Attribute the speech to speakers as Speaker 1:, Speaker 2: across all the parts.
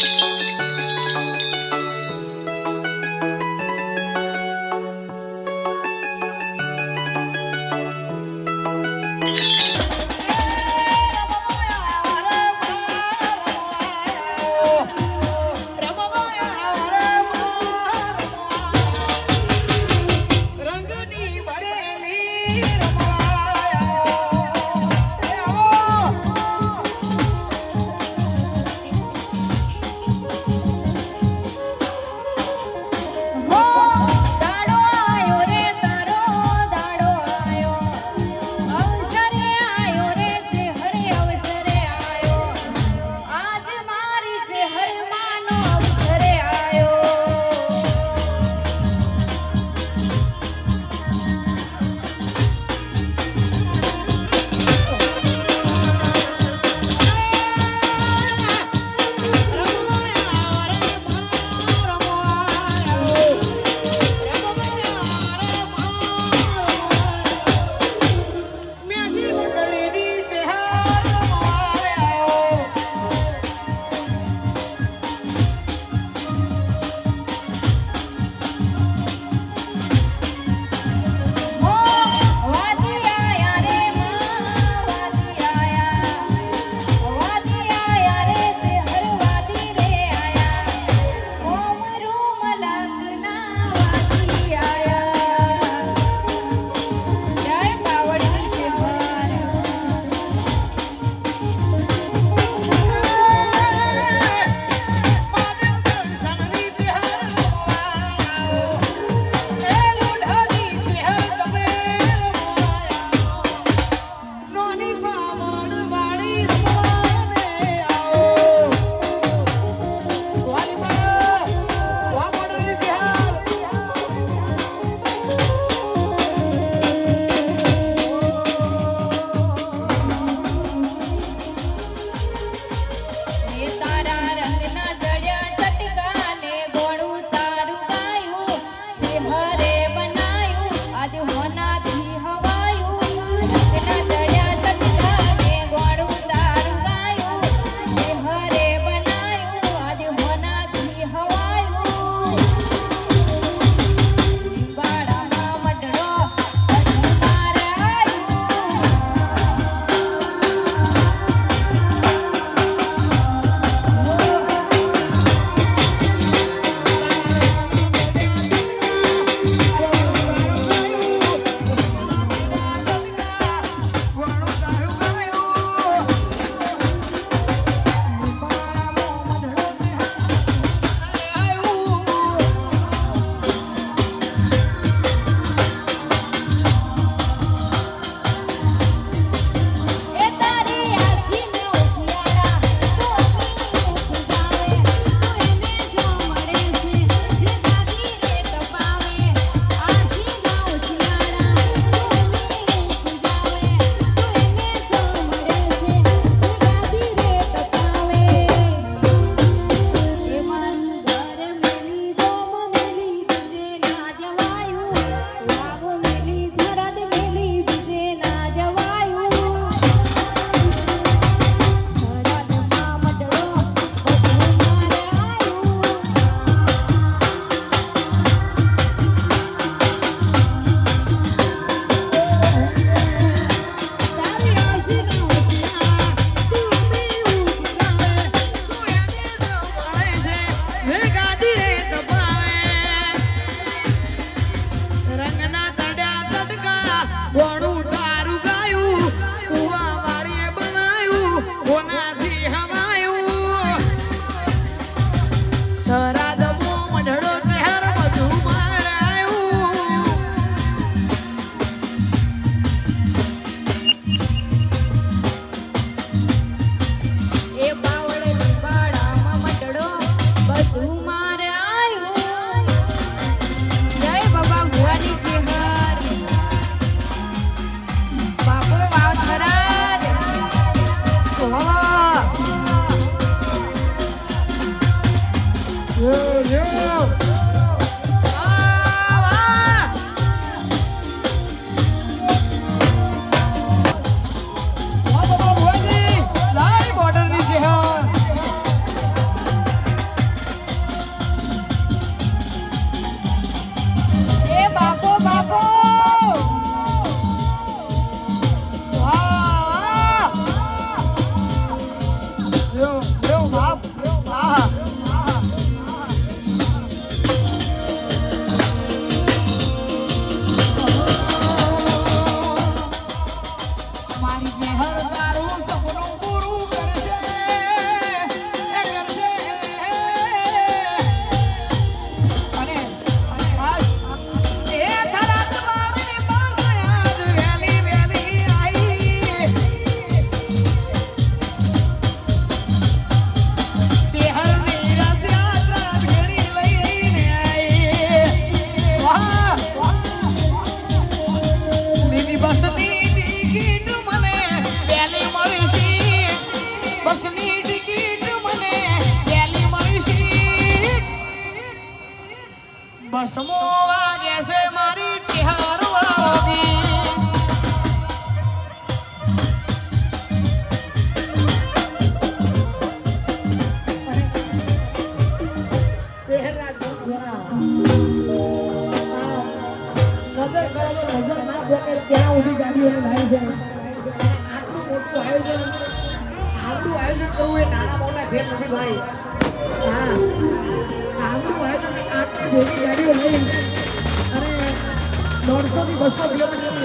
Speaker 1: Música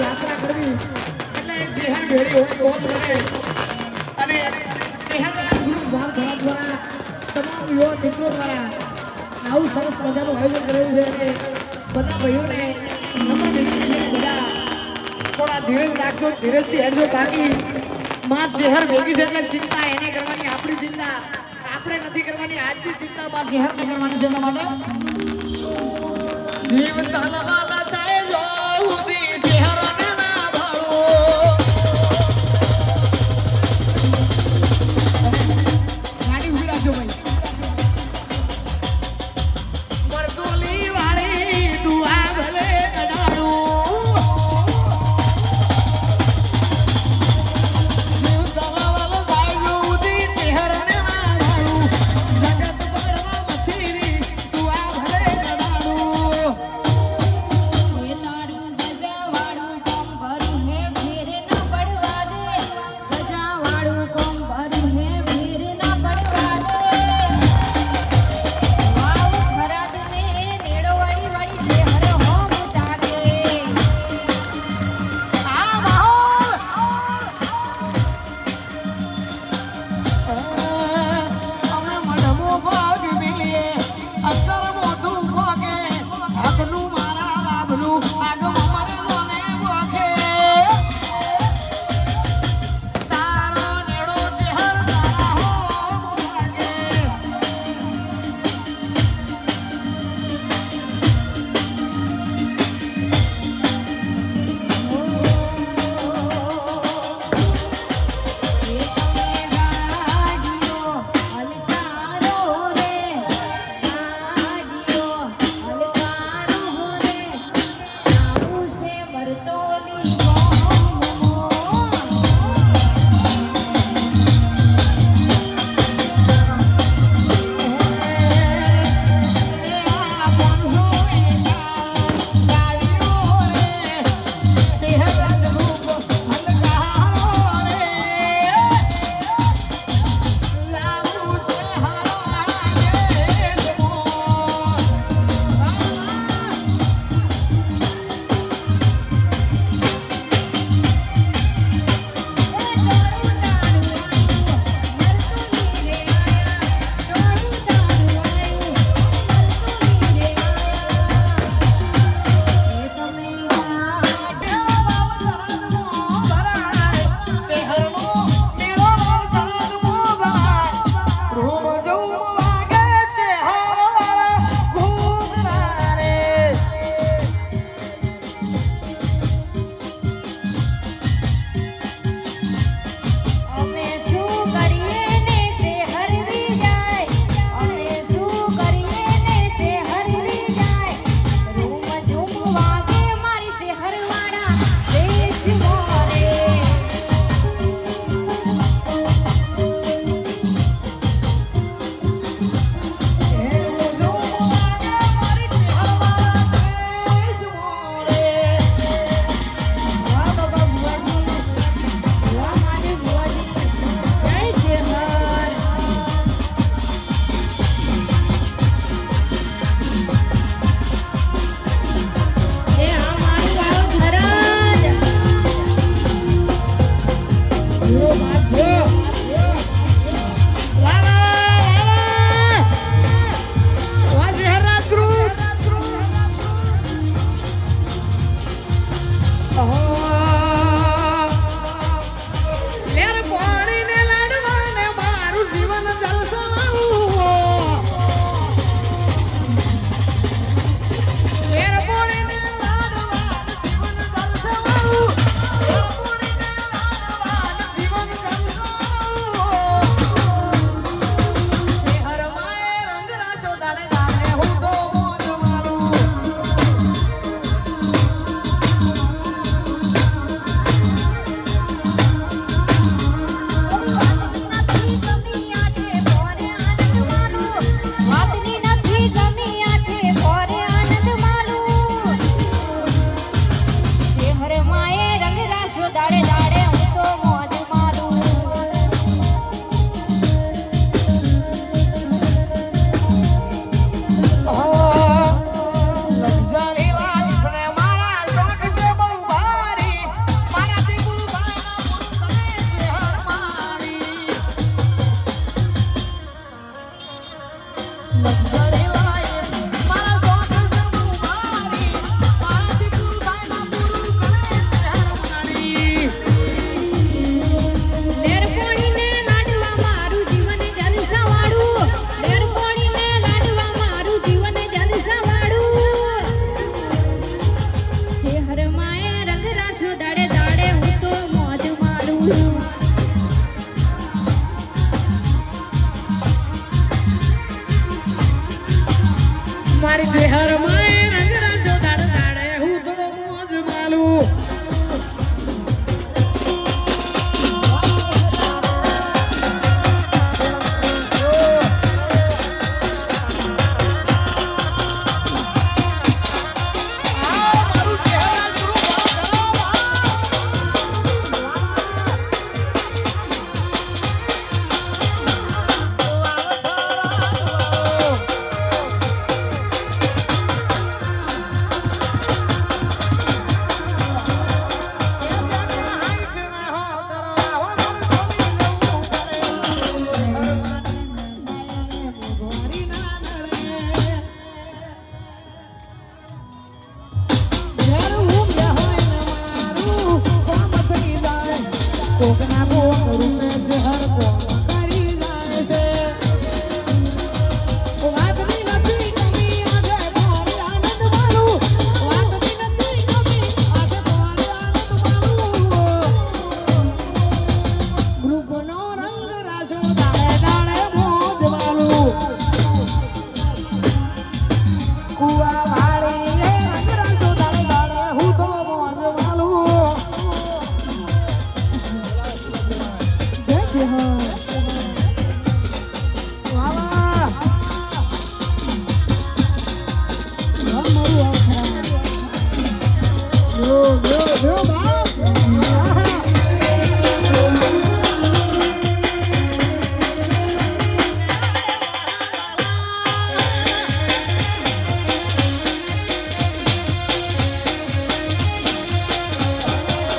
Speaker 1: યાત્રા કરવી. એટલે શહેર ભેળી હોય તો જ બને અને દ્વારા, તમામ યુવા મિત્રો દ્વારા આવું સરસ મજાનું આયોજન કરેલું છે અને બધા ભાઈઓને બધા થોડા ધીરજ રાખજો, ધીરજથી હેડજો, બાકી માં શહેર ભેગી છે એટલે ચિંતા એને કરવાની આપણી ચિંતા, આપણે નથી કરવાની, આજની ચિંતા માં શહેર કરવાની છે એના માટે.
Speaker 2: Oh. Oh.